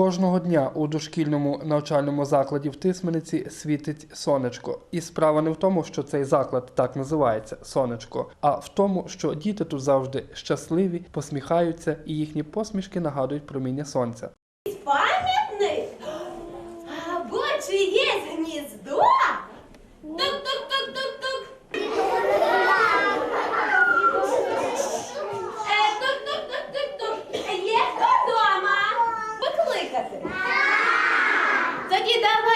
Кожного дня у дошкільному навчальному закладі в Тисмениці світить сонечко. І справа не в тому, що цей заклад так називається сонечко, а в тому, що діти тут завжди щасливі, посміхаються, і їхні посмішки нагадують проміння сонця. Пам'ятник? Або чи є гніздо?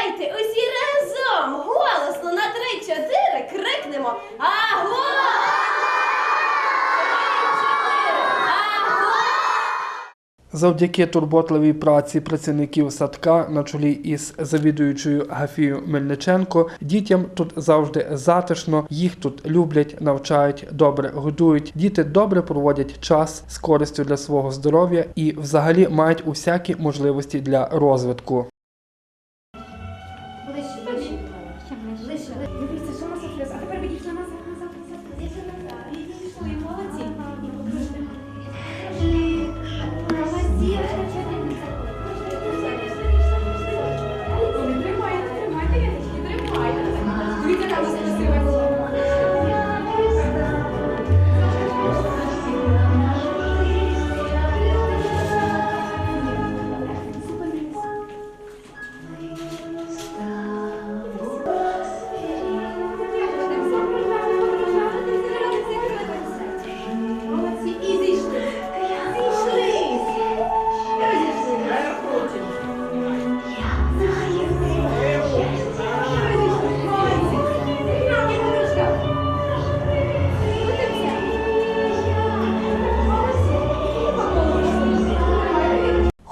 Давайте усі разом голосно на три-чотири крикнемо Аго! Завдяки турботливій праці працівників садка на чолі із завідуючою Гафією Мельниченко дітям тут завжди затишно, їх тут люблять, навчають, добре годують. Діти добре проводять час з користю для свого здоров'я і взагалі мають усякі можливості для розвитку. Ближче. Дивіться, що нас офлюс. А тепер на назад, назад, назад. Пішли, молодці. Молодці.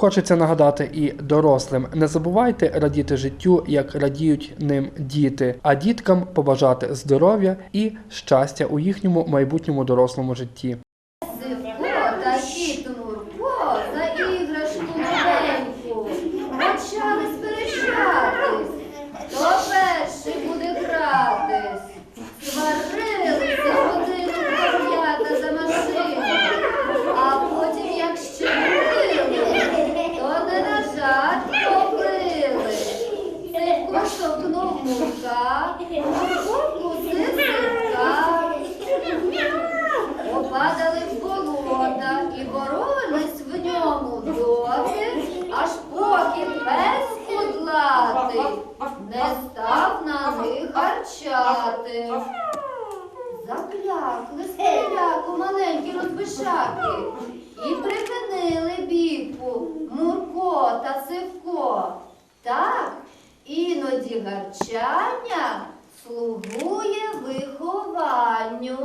Хочеться нагадати і дорослим: не забувайте радіти життю, як радіють ним діти, а діткам побажати здоров'я і щастя у їхньому майбутньому дорослому житті. Штовхнув мурка, Мурко вкусив. Попадали в болота і боролись в ньому доти, аж поки пес кудлатий не став на них гарчати. Заклякли переляку маленькі розбишаки гарчання слугує вихованню.